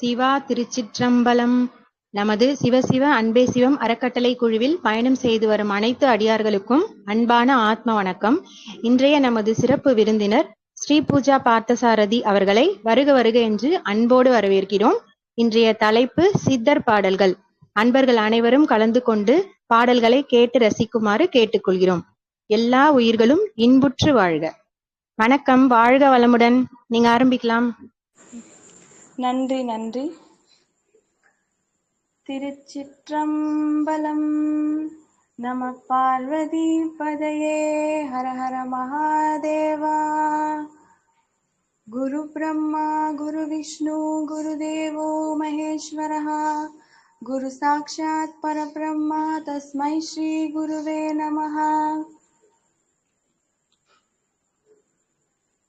சிவா திருச்சிற்றம்பலம். நமது சிவசிவ அன்பே சிவம் அறக்கட்டளை குழுவில் பயணம் செய்து வரும் அனைத்து அடியார்களுக்கும் அன்பான ஆத்ம வணக்கம். இன்றைய நமது சிறப்பு விருந்தினர் ஸ்ரீ பூஜா பார்த்தசாரதி அவர்களை வருக வருக என்று அன்போடு வரவேற்கிறோம். இன்றைய தலைப்பு சித்தர் பாடல்கள். அன்பர்கள் அனைவரும் கலந்து கொண்டு பாடல்களை கேட்டு ரசிக்குமாறு கேட்டுக்கொள்கிறோம். எல்லா உயிர்களும் இன்புற்று வாழ்க. வணக்கம் வாழ்க வளமுடன். நீங்க ஆரம்பிக்கலாம். நன்றி நன்றி. திருச்சிற்றம்பலம் நம பார்வதி பதையே. ஹர ஹர மகாதேவா. குரு பிரம்மா குரு விஷ்ணு குரு தேவோ மகேஸ்வரः குரு சாட்சாத் பரபிரம்மா தஸ்மை ஸ்ரீ குருவே நமः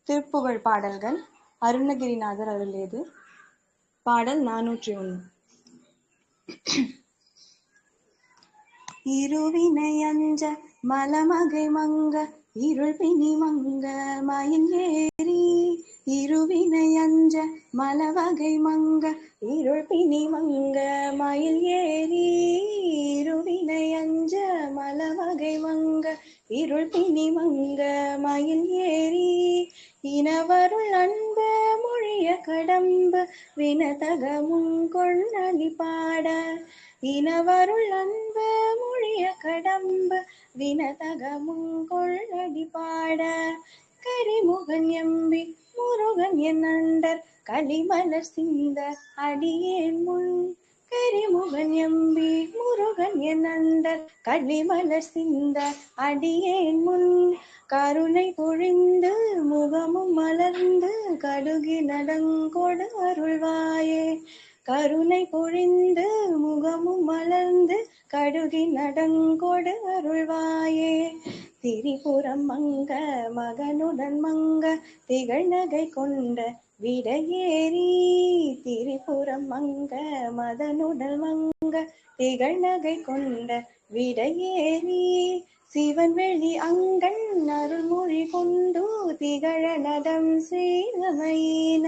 திருப்புகழ் பாடல்கள் அருணகிரிநாதர் அருளியது. பாடல் நானூற்றி ஒன்று இருவினையஞ்ச மலமகை மங்க இருள் பிணி மங்க மயில் இருவினை அஞ்ச மலவகை மங்க இருள் பிணி மங்க மயில் ஏறி. இருவினை அஞ்ச மலவகை மங்க இருள் பிணி மங்க மயில் ஏறி. இனவருள் அன்ப மொழிய கடம்பு வினதகமும் கொள்ளலி பாட. இனவருள் அன்பு மொழிய கடம்பு வினதகமும் கொள்ளடி பாட. கரிமுகன் எம்பி முருகன் என் அண்டர் களிமலர் சிந்த அடியேன் முன். கரிமுகன் எம்பி முருகன் என் அண்டர் களிமலர் சிந்த அடியேன் முன். கருணை பொழிந்து முகமும் மலர்ந்து கடுகி நடங்கொடு அருள்வாயே. கருணை பொழிந்து முகமும் மலர்ந்து கடுகி நடங்கொடு அருள்வாயே. திரிபுரம் மங்க மகனுடன் மங்க திகழ் நகை கொண்ட விடையேறி. திரிபுரம் மங்க மதனுடன் மங்க திகழ் நகை கொண்ட விடையேறி. சிவன் வெளி அங்கள் அருள்மொழி கொண்டு திகழ நடம் செய்தமையின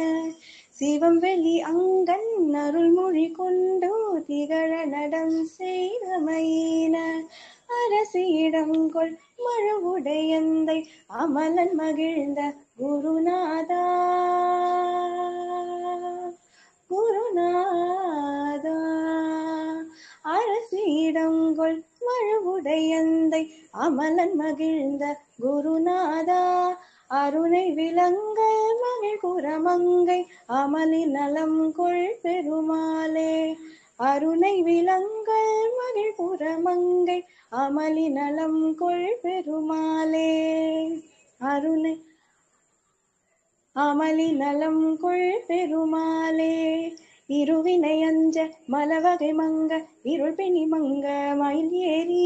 சிவம் வெளி அங்கன் அருள்மொழி கொண்டு திகழ நடம் செய்தமையின அரசியிடம் கொள் மழுவுடையந்தை அமலன் மகிழ்ந்த குருநாதா. குருநாதா. அரசியிடங்கொள் மழுவுடையந்தை அமலன் மகிழ்ந்த குருநாதா. அருணை விளங்க மகிழ் குரமங்கை அமலி நலம் கொள் பெருமாளே. அருணை விளங்கள் மகிழ் புறமங்கை அமலி நலம் கொள் பெருமாளே. அருணை அமளி நலம் கொள் பெருமாளே. இருவினை அஞ்ச மலவகை மங்க இருள் பிணி மங்க மயில் ஏறி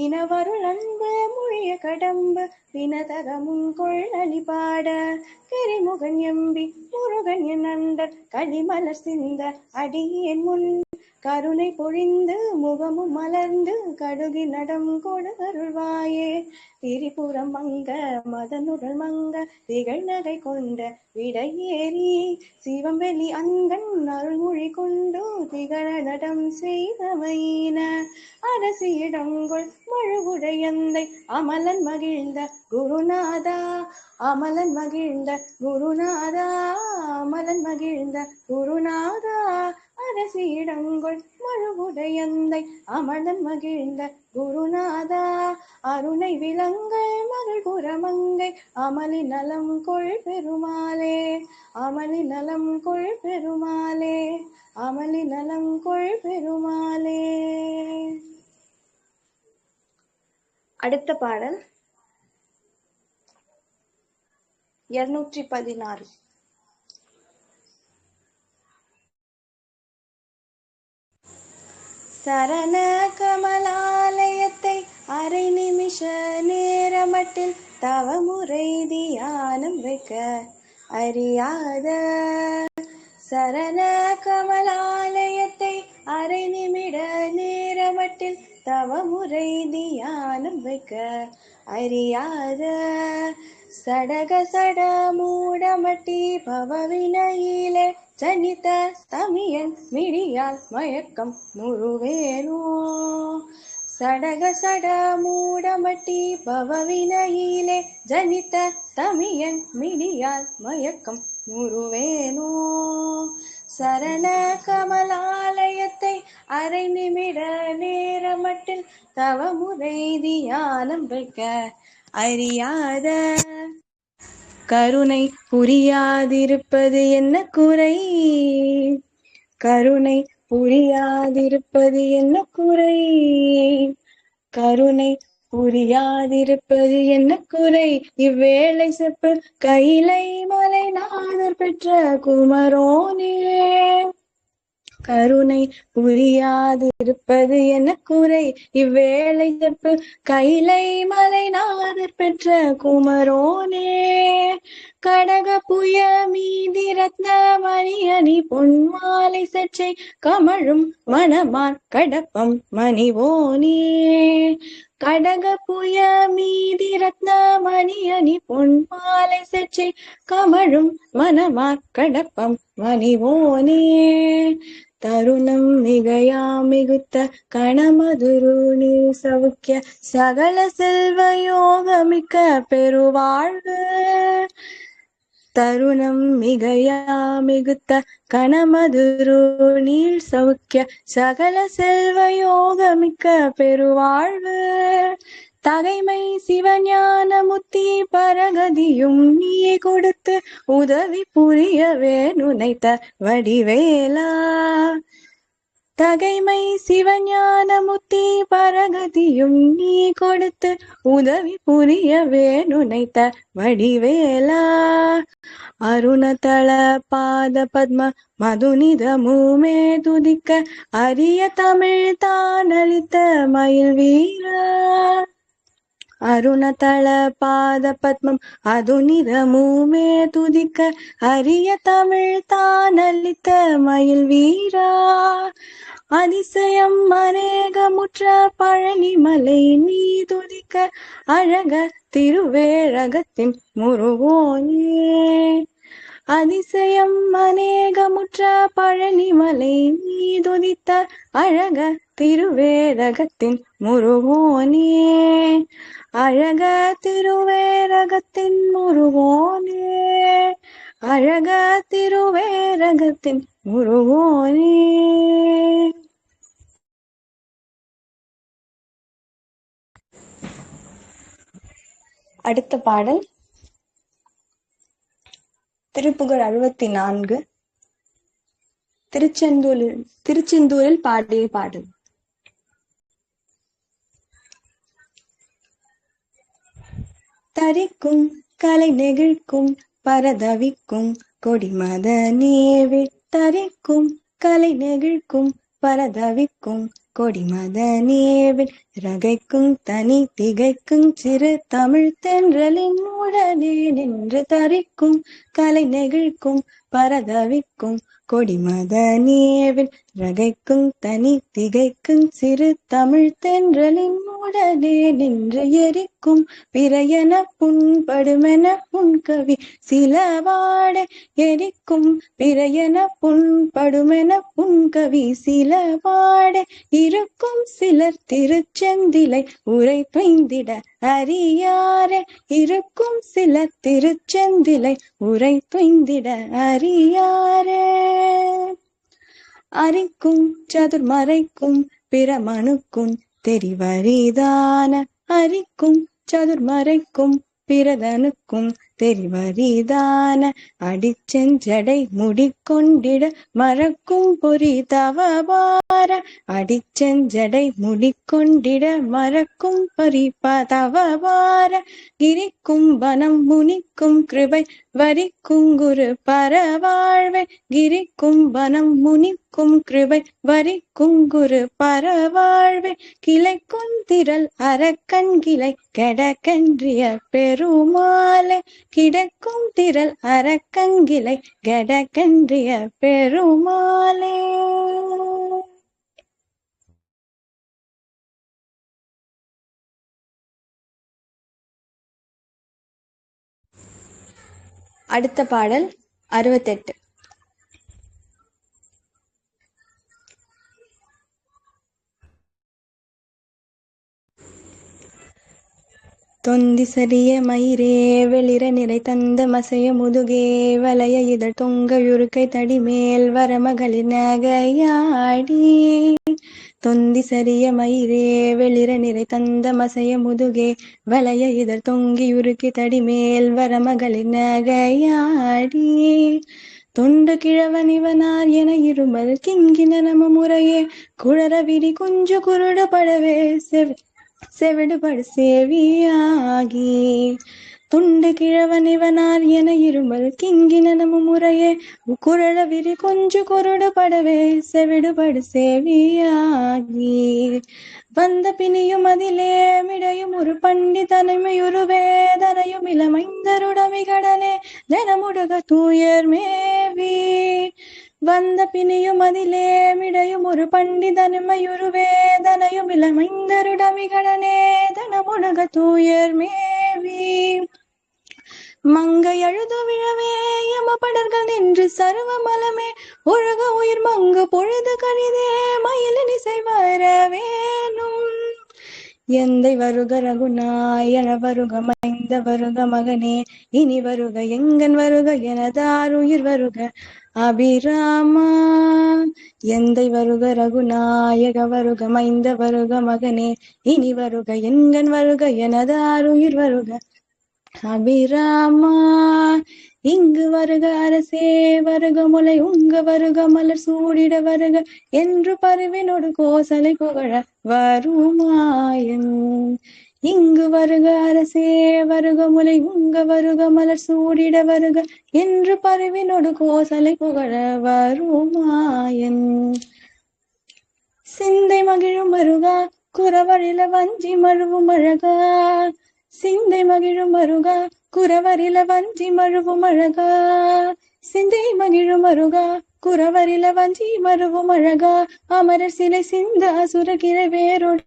இனவருள் அன்பு மொழிய கடம்பு வினதகமும் கொள்ளலி பாட கரிமுகன் எம்பி முருகன் என் அண்டர் களிமலர் சிந்த அடியேன் முன் கருணை பொழிந்து முகமும் மலர்ந்து கடுகி நடம் கொடு அருள்வாயே திரிபுரம் மங்க மதனுடல் மங்க திகழ் நகை கொண்ட விடையேறி. சிவம் வெளி அங்கன் அருள்மொழி கொண்டு திகழ நடம் செய்தமையின அரசியிடங்கொள் மழுவுடையந்தை அமலன் மகிழ்ந்த குருநாதா. அமலன் மகிழ்ந்த குருநாதா அமலன் மகிழ்ந்த குருநாதா. அரசியிடங்கொள் மழுவுடையந்தை. அமலன் மகிழ்ந்த குருநாதா அருணை விலங்கள் மகள் குரமங்கை அமளி நலம் கொள் பெருமாளே அமளி நலம் கொள் பெருமாளே அமளி நலம் கொள் பெருமாளே. அடுத்த பாடல். இருநூற்றி பதினாறு. சரண கமலாலயத்தை அரை நிமிஷ நேரமட்டில் தவமுறை தியானம் வைக்க அறியாத சரண கமலாலயத்தை அரை நிமிட நேரமட்டில் தவமுறை தியானம் வைக்க அறியாத சடக சட மூடமட்டி பவவினையிலே ஜனித தமியன் மிடியால் மயக்கம் முழுவேனோ. சடக சட மூடமட்டி பவவினையிலே ஜனித தமியன் மிடியால் மயக்கம் முருவேனோ சரண கமலாலயத்தை அரை நிமிட நேரமட்டில் தவமுறை தியானம் வைக்க அறியாத கருணை புரியாதிருப்பது என்ன குறை? கருணை புரியாதிருப்பது என்ன குறை? கருணை புரியாதிருப்பது என்ன குறை? இவ்வேளை செப்பு கைலை மலை நாதர் பெற்ற குமரோனே. கருணை புரியாதிருப்பது என்ன குறை இவ்வேளை செப்பு கைலை மலை நாதர் பெற்ற குமரோனே. கடக புய மீதி ரத்ன அணி பொன்மாலை சற்றை கமழும் மணமார் கடப்பம் மணிவோனே. கடக புய மீதி ரத்ன அணி பொன்மாலை சற்றை கமழும் மணமார் கடப்பம் மணிவோனே. தருணம் மிகையா மிகுத்த கணமதுருணி சவுக்கிய சகல செல்வ யோகமிக்க பெருவாழ்வு. தருணம் மிகையா மிகுத்த கணமதுரு நீள் சௌக்கிய சகல செல்வ யோகமிக்க பெருவாழ்வு. தகைமை சிவஞான முத்தி பரகதியும் நீயே கொடுத்து உதவி புரியவே நுனைத்த வடிவேலா. தகைமை சிவஞான முத்தி பரகதியும் நீ கொடுத்து உதவி புரியவே நுனைத்த வடிவேலா. அருணதள பாத பத்ம மதுனிதமுமே துதிக்க அரிய தமிழ் தானளித்த மயில் வீரா. அருணதள பாத பத்மம் அதுனிதமுமே துதிக்க அரிய தமிழ் தானளித்த மயில் வீரா. அதிசயம் அநேகமுற்ற பழனிமலை நீ துதிக்க அழக திருவேழகத்தின் முருகோனே அதிசயம் அநேகமுற்ற பழனி மலை நீ துதித்த அழக திருவேரகத்தின் முருகோனே. அழக திருவேரகத்தின் முருகோனே. அழக திருவேரகத்தின் முருகோனே. அடுத்த பாடல். திருப்புகழ் அறுபத்தி நான்கு. திருச்செந்தூரில் திருச்செந்தூரில் பாடிய பாடல். தரிக்கும் கலை நெகிழ்க்கும் பரதவிக்கும் கொடிமத நேவி தரிக்கும் கலை நெகிழ்க்கும் பரதவிக்கும் கொடிமத நேவில் ரகைக்கும் தனி திகைக்கும் சிறு தமிழ் தென்றலின் உடனே நின்று தரிக்கும் கலை நெகிழ்க்கும் பரதவிக்கும் கொடிமத நேவில் ரகைக்கும் தனி திகைக்கும் சிறு தமிழ் தென்றலின் உடனே நின்று எரிக்கும் பிறக்கும் பிறையன புண்படுமென புன்கவி சிலவாட எரிக்கும் பிறையன புண்படுமென புன்கவி சிலவாட இருக்கும் சிலர் திருச்செந்திலை உரை துய்ந்திட அறியாரே. இருக்கும் சில திருச்செந்திலை உரை துய்ந்திட அறியாரே. அரிக்கும் சதுர்மறைக்கும் பிரமணுக்கும் தெரிவரிதான அரிக்கும் சதுர்மறைக்கும் பிரதனுக்கும் தெரிவரிதான அடிச்செஞ்சடை முடிக்கொண்டிட மறக்கும் பொறி தவபார அடிச்செஞ்சடை முடிக்கொண்டிட மறக்கும் பரி தவபார கிரிக்கும் வனம் முனிக்கும் கிருபை வரிக்கும் குரு பரவாழ்வை. கிரிக்கும் வனம் முனிக்கும் கிருபை வரிக்கும் குரு பரவாழ்வை. கிளைக்கும் திரள் அரக்கன் கிளை கெடக்கன்றிய பெருமாலை கிடக்கும் திரள் அரக்கங்கிளை கெடக்கன்றிய பெருமாளே. அடுத்த பாடல் அறுபத்தெட்டு. தொந்தி சரிய மயிரே வெளிர நிறை தந்த மசைய முதுகே வலைய இதழ் தொங்க யுருக்கை தடி மேல் வர மகளிர் நகையாடி. தொந்தி சரிய மயிரே வெளிர நிறை தந்த மசைய முதுகே வலைய இதழ் தொங்கி யுருக்கி தடி மேல் வர மகளிர் நகையாடி. தொண்டு கிழவன் இவனார் என இருமல் கிங்கின நம முறையே குழற விரி குஞ்சு குருடப்படவே செவி செவிடுபடு சேவியாகி. துண்டு கிழவன் இவனார் என இருமல் கிங்கின முறையே குரள விரி கொஞ்சு குருடுபடவே செவிடுபடு சேவியாகி. வந்த பிணியும் அதிலே மிடையும் ஒரு பண்டி தனிமையுரு வேதனையும் இளமைந்தருடமிகடனே தினமுடுக தூயர் மேவி. வந்த பிணியும் அதிலே மிடையும் ஒரு பண்டிதனுமையுரு வேதனையும் இளமைந்தருடமிகட தனமுடுக தூயர் மேவி. மங்கை அழுது விழவே யமபடர்கள் நின்று சர்வ மலமே. உலக உயிர் மங்கு பொழுது கழிதே மயிலின் இசை வரவேனும் எந்தை வருக ரகுநாயன வருக மைந்த வருக மகனே இனி வருக எங்கன் வருக எனதாருயிர் வருக. அபிராமா எந்தை வருக ரகுநாயக வருக மைந்த வருக மகனே இனி வருக எங்கன் வருக எனதாருயிர் வருக. அபிராமா இங்கு வருக அரசே வருக முலை உங்க வருக மலர் சூடிட வருக என்று பருவினோடு கோசலை புகழ வருமாயன். இங்கு வருக அரசே வருக முலை உங்க வருக மலர் சூடிட வருக என்று பருவினோடு கோசலை புகழ வருமாயன். சிந்தை மகிழும் வருகா குறவழில வஞ்சி மழுவும் அழகா சிந்தை மகிழும் வருகா குறவரில வஞ்சி மழுவும் அழகா. சிந்தை மகிழும் அருகா. குறவரில வஞ்சி மருவும் அழகா. அமரர் சிலை சிந்த அசுரகிரை வேரோடு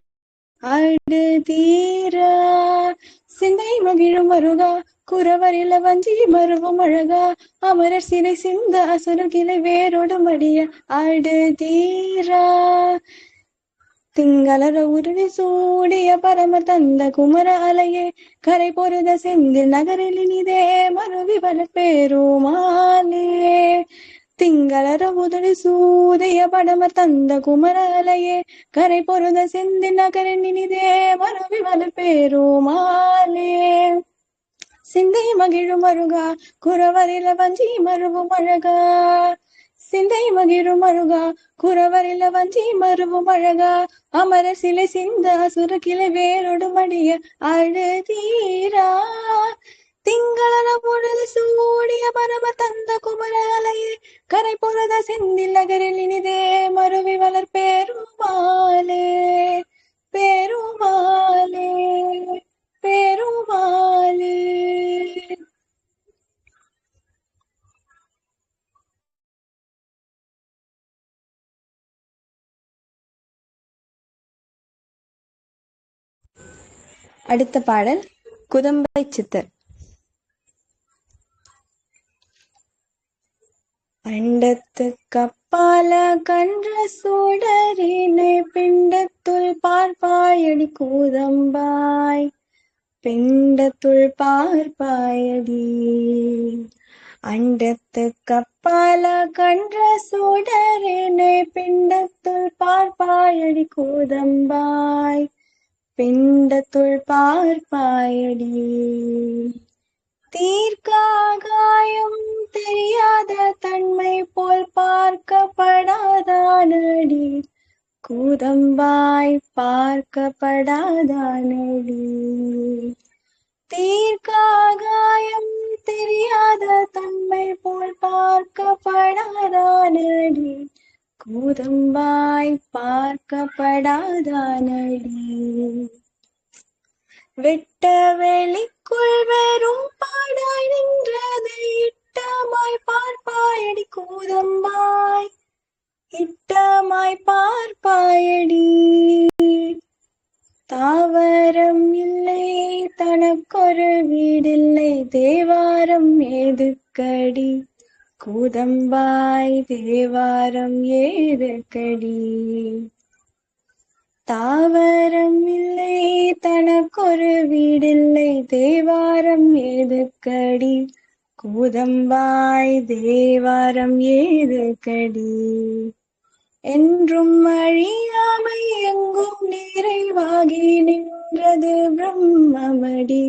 அடு தீரா. சிந்தை மகிழும் அருகா. குறவரில வஞ்சி மருவும் அழகா. அமரர் சிலை சிந்த அசுரகிளை வேரோடு மடிய அடு தீரா. திங்களர உருவி சூடிய பரம தந்த குமர அலையே கரை பொருத செந்தில் நகரில் இனிதே மருவி வள பெருமானே திங்களர உதவி சூதைய படம தந்த குமர அலையே கரை பொருத செந்தி நகரில் இனிதே மருவி வள பெருமானே சிந்தை மகிழும் அருகா குறவரில வஞ்சி மருவும் அழகா சிந்தை மகிழும் அழுகா குறவரில வஞ்சி மருவும் அழகா. அமர சிலை சிந்த அசுர கிளை வேரோடு மடிய அழுதீரா. திங்களன பொழுது சூடிய பரம தந்த குமரலையே கரை பொழுத செந்தில் நகரில் இனிதே மருவி வளர் பெருமாளே. பெருமாளே பெருமாளே. அடுத்த பாடல் குதம்பை சித்தர். அண்டத்துக்கப்பால கன்ற சூடரினை பிண்டத்துள் பார்ப்பாயடி கூதம்பாய் பிண்டத்துள் பார்ப்பாயடி. அண்டத்துக்கப்பால கன்ற சூடரினை பிண்டத்துள் பார்ப்பாயடி கூதம்பாய் பிண்டத்துள் பார்ப்பாயடி. தீர்க்காகாயம் தெரியாத தன்மை போல் பார்க்கப்படாதானடி. கூதம்பாய் பார்க்கப்படாதானடி. தீர்க்காகாயம் தெரியாத தன்மை போல் பார்க்கப்படாதானடி. கூதம்பாய் பார்க்கப்படாதானடி? வெட்ட வெளிக்குள் வெறும் பாடாய் நின்றதை இட்டமாய் பார்ப்பாயடி கூதம்பாய் இட்டமாய் பார்ப்பாயடி. தாவரம் இல்லை தனக்கொரு வீடில்லை தேவாரம் எதுக்கடி? கூதம்பாய் தேவாரம் ஏதக்கடி தாவரம் இல்லை தனக்கொரு வீடில்லை தேவாரம் ஏதுக்கடி கூதம்பாய் தேவாரம் ஏதுக்கடி என்றும் அழியாமை எங்கும் நிறைவாகி நின்றது பிரம்மமடி.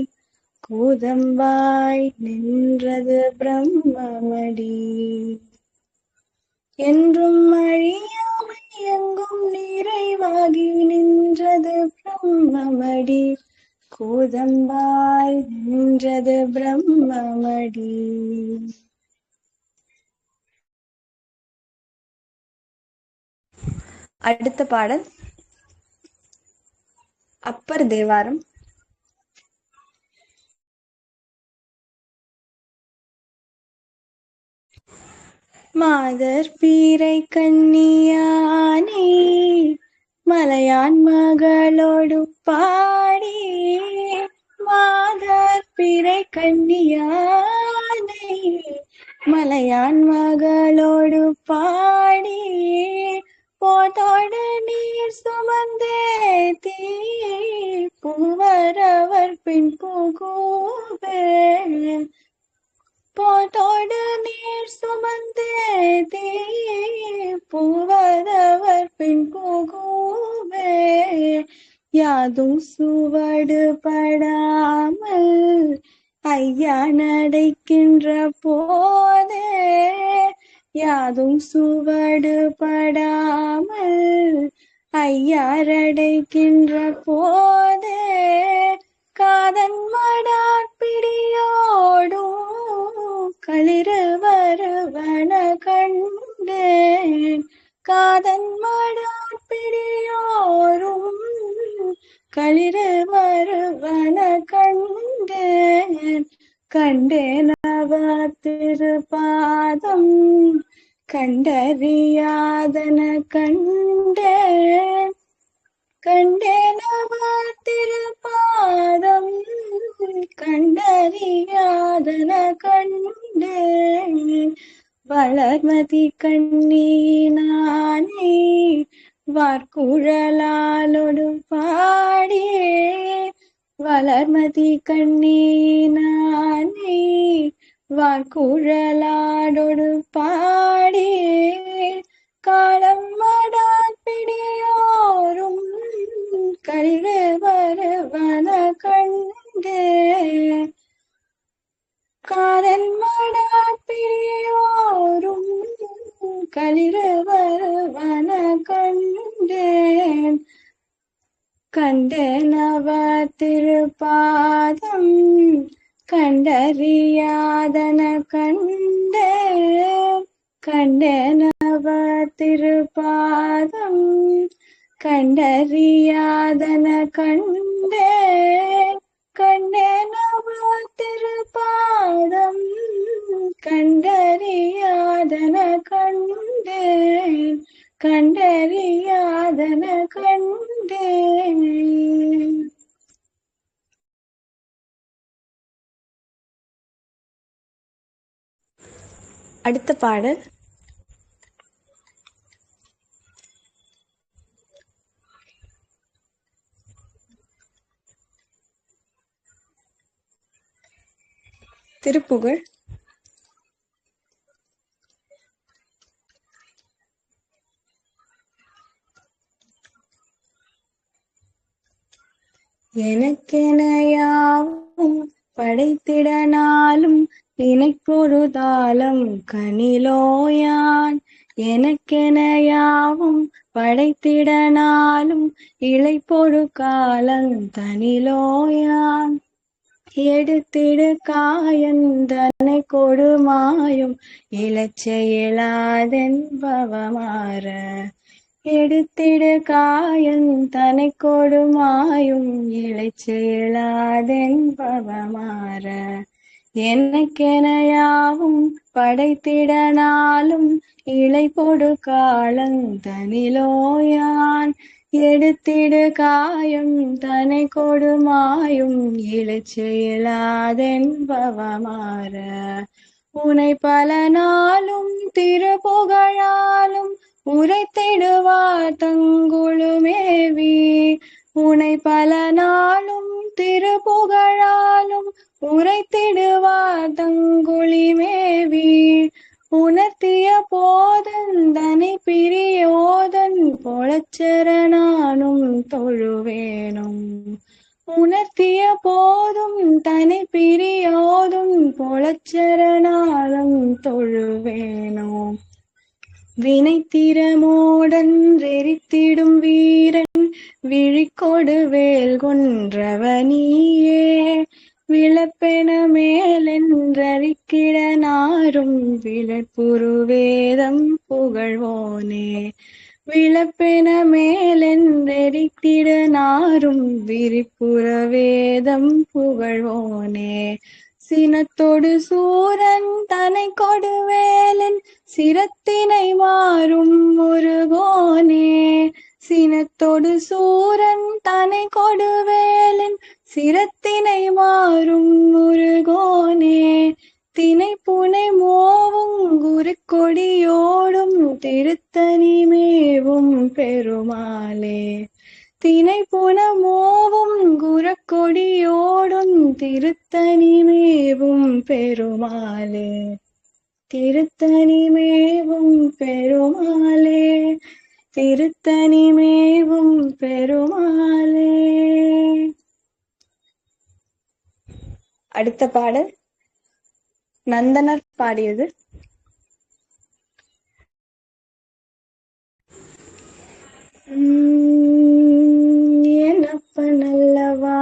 பூதம்பாய் நின்றது பிரம்மமடி. என்றும் அழியாமை எங்கும் நிறைவாகி நின்றது பிரம்மமடி. கூதம்பாய் நின்றது பிரம்மமடி. அடுத்த பாடல். அப்பர் தேவாரம். மாதர் பீரை கண்ணியானே மலையான் மகளோடு பாடி. மாதர் பிறை கண்ணியானை மலையான் மகளோடு பாடி. போதோடு நீர் சுமந்தே தீ பூவரவர் பின் புகுவே போதோடு நீர் சுமந்தே தீ பூவரவர் பின் புகுவே யாதும் சுவடு படாமல் ஐயா நடைக்கின்ற போதே யாதும் சுவடு படாமல் ஐயாரடைக்கின்ற போதே காதன் மடாப்பிடியோடும் களிர வரவன கண்டேன் காதன் மடாப்பிடியோரும் களிர வரவன கண்டேன் கண்டேன் அவ திருப்பாதம் கண்டறியாதன கலிரவரவன கண்டேன். கண்டேன் அவ திருப்பாதம் கண்டறியாதன கண்டே கண்டனவ திருப்பாதம் கண்டறியாதன கண்டே கண்டேன் திருப்பாதம் கண்டறியாதன கண்டேன் கண்டறியாதன கண்டேன் அடுத்த பாடல். திருப்புகழ். எனக்கெனையாவும் படைத்திடனாலும் இணைப்பொருதாலம் கனிலோயான். எனக்கெனையாவும் படைத்திடனாலும் இழைப்பொரு காலம் தனிலோயான். எடுத்திடு காயந்தனை கொடுமாயும் இளச்செயலாதென்பவமாற. எடுத்திடு காயந்தனை கொடுமாயும் இளச்செயலாதென்பவமாற. எனக்கெனையாவும் படைத்திடனாலும் இலை பொடு காலந்தனிலோயான் எடுத்திடு காயும் தனை கொடுமாயும் இளச்செயலாதென்பவமாற. உனை பல நாளும் திருப்புகழாலும் உரைத்திடுவார் தங்குழுமேவி உனை பல நாளும் திருப்புகழாலும் உரைத்திடுவார் தங்குழிமேவி உணர்த்திய போதந்தனை பிரியோதன் பொழச்சரணானும் தொழுவேனும். உணர்த்திய போதும் தனி பிரியோதும் பொழச்சரணாலும் தொழுவேனோம். வினைத்திறமோடன்றெரித்திடும் வீரன் விழிக்கொடு வேல் கொன்றவனியே விளப்பென மேலென்றறிக்கிட நாரும் விளப்புருவேதம் புகழ்வோனே. விளப்பென மேலென்றெரித்திட நாரும் விரிப்புற வேதம் புகழ்வோனே. சினத்தொடு சூரன் தனை கொடுவேலன் சிரத்தினை மாறும் முருகோனே. சினத்தொடு சூரன் தனை கொடுவேலின் சிரத்தினை மாறும் முருகோனே. தினை புனை மோவும் குரு கொடியோடும் திருத்தனி மேவும் பெருமாளே. தினை புன மோவும் குரக்கொடியோடும் திருத்தனி மேவும் பெருமாளே. திருத்தனி மேவும் பெருமாளே. திருத்தனி மேவும் பெருமாளே. அடுத்த பாடல் நந்தனர் பாடியது. உம் என்னப்பனல்லவா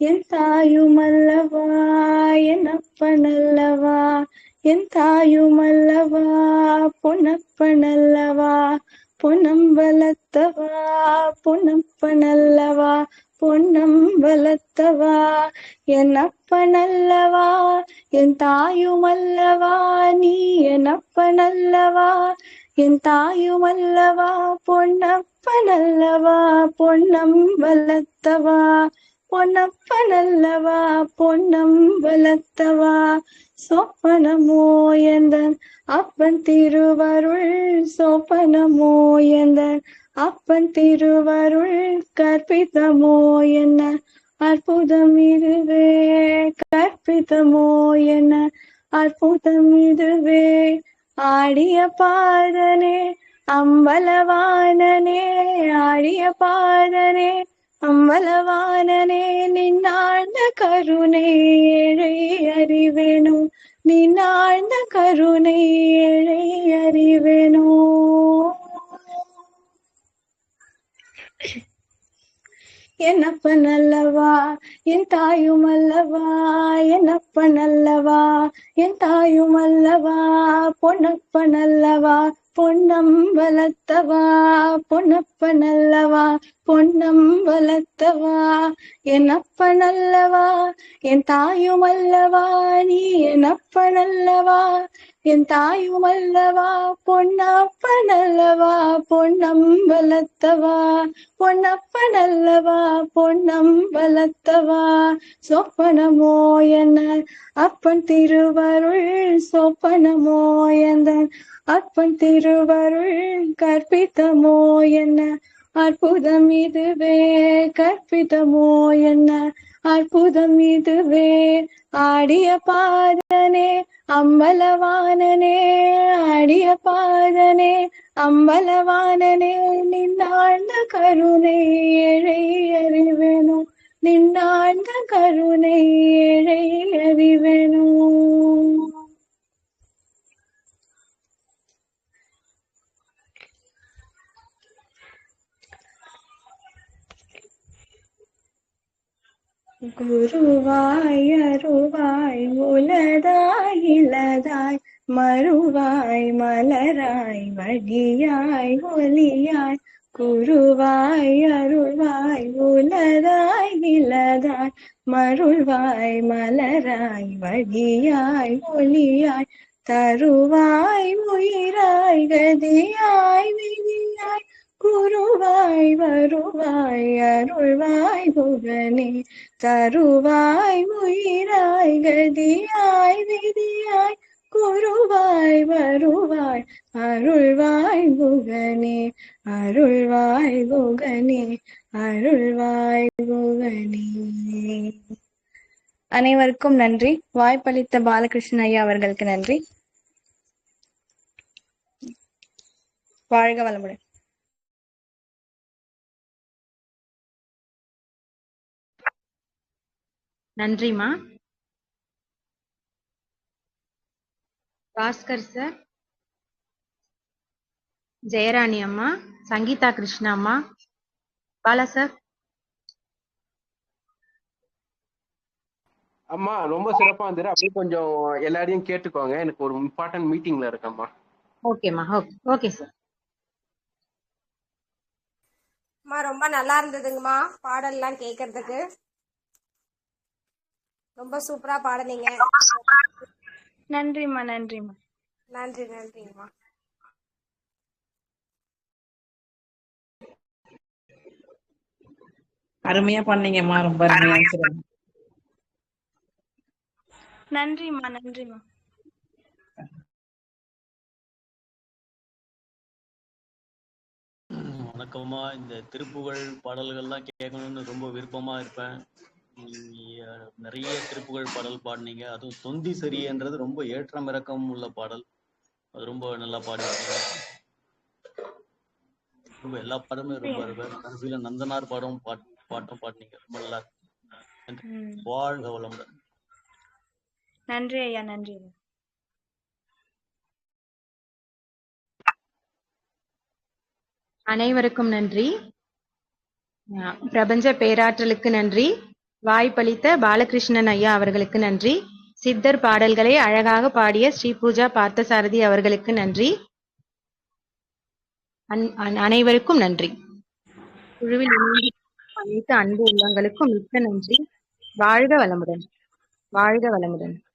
என் தாயுமல்லவா என்னப்பனல்லவா என் தாயுமல்லவா பொன்னப்பனல்லவா பொன்னம்பலத்தவா பொன்னப்பனல்லவா பொன்னம்பலத்தவா என் அப்பனல்லவா என் தாயுமல்லவா நீ என் அப்பனல்லவா என் தாயுமல்லவா பொன்னப்பனல்லவா பொன்னம்பலத்தவா பொன்னப்பனல்லவா வளர்த்தவா? சொப்பனமோ எந்தன் அப்பன் திருவருள் சொப்பனமோ எந்தன் அப்பன் திருவருள் கற்பித்தமோ என்ன? அற்புதம் இதுவே கற்பித்தமோ என்ன? அற்புதம் இதுவே ஆடிய பாதனே அம்பலவானனே ஆடிய பாதனே அம்பலவானனே நின்னாழ்ந்த கருணை ஏழை அறிவேனோ நின்னாழ்ந்த கருணை ஏழை அறிவேனோ என்னப்பன் அல்லவா என் தாயும் அல்லவா என்னப்பன் அல்லவா என் தாயும் அல்லவா பொன்னப்பன் அல்லவா பொன்னம் வளர்த்தவா பொன்னப்பன் அல்லவா பொன்னம் வளர்த்தவா? என் அப்பன் அல்லவா? என் தாயும் அல்லவா? நீ என் அப்பன் அல்லவா? என் தாயும் அல்லவா? பொன்னப்பன் அல்லவா? பொன்னம் வளர்த்தவா? பொன்னப்பன் அல்லவா? பொன்னம் வளர்த்தவா? சொப்பனமோ என்ன அப்பன் திருவருள் சொப்பனமோ எந்த அப்பன் திருவருள் கற்பித்தமோ என்ன அற்புதம் இதுவே கற்பிதமோ என்ன? அற்புதம் இதுவே ஆடிய பாதனே அம்பலவானனே ஆடிய பாதனே அம்பலவானனே நின்னாழ்ந்த கருணை ஏழை அறிவேனோ? நின்னாழ்ந்த கருணை ஏழை அறிவேனோ? குருவாய் அருவாய் உலதாய் இலதாய் மறுவாய் மலராய் வழியாய் ஒலியாய் குருவாய் அருள்வாய் உலதாய் இலதாய் மருள்வாய் மலராய் வழியாய் ஒலியாய் தருவாய் உயிராய் கதியாய். வருவாய் அருள்வாய் புகனே. தருவாய் உயிராய் கதியாய் விதியாய் குருவாய் வருவாய். அருள்வாய் புகனே அருள்வாய் புகனே அருள்வாய் புகனே. அனைவருக்கும் நன்றி. வாய்ப்பளித்த பாலகிருஷ்ணன் ஐயா அவர்களுக்கு நன்றி. வாழ்க வளமுடன். நன்றிம்மா. பாஸ்கர் சார். ஜெயராணி அம்மா. சங்கீதா கிருஷ்ணா அம்மா. பாலா சார். அம்மா ரொம்ப சிறப்பா இருந்தது அப்படியே கொஞ்சம் எல்லாரையும் கேட்டுக்கோங்க. எனக்கு ஒரு இம்பார்ட்டன்ட் மீட்டிங்ல இருக்கேம்மா. ஓகேம்மா ஓகே ஓகே சார் அம்மா ரொம்ப நல்லா இருந்ததுங்கம்மா. பாடல்லாம் கேட்கறதுக்கு ரொம்ப சூப்பரா பாடுனீங்க. நன்றிம்மா நன்றிம்மா. நன்றி நன்றிங்கம்மா அருமையா பண்ணீங்கம்மா ரொம்ப அருமையா நன்றிம்மா நன்றிம்மா. வணக்கம்மா. இந்த திருப்புகழ் பாடல்கள்லாம் கேட்கணும்னு ரொம்ப விருப்பமா இருப்பேன். நிறைய திருப்புகழ் பாடல் பாடினீங்க. அதுவும் தொந்தி சரியன்றது ரொம்ப ஏற்றம் இறக்கம் உள்ள பாடல். அது ரொம்ப நல்லா பாடிருக்கீங்க ரொம்ப எல்லா பாடலுமே ரொம்ப கடைசியில நந்தனார் பாடம் பாட் பாட்டும் பாடினீங்க. ரொம்ப நல்லா. வாழ்க வளமுடன். நன்றி ஐயா நன்றி. அனைவருக்கும் நன்றி. பிரபஞ்ச பேராற்றலுக்கு நன்றி. வாய்ப்பளித்த பாலகிருஷ்ணன் ஐயா அவர்களுக்கு நன்றி. சித்தர் பாடல்களை அழகாக பாடிய ஸ்ரீ பூஜா பார்த்தசாரதி அவர்களுக்கு நன்றி. அன்- அனைவருக்கும் நன்றி. குழுவில் அனைத்து அன்பு உள்ளங்களுக்கும் மிக்க நன்றி. வாழ்க வளமுடன். வாழ்க வளமுடன்.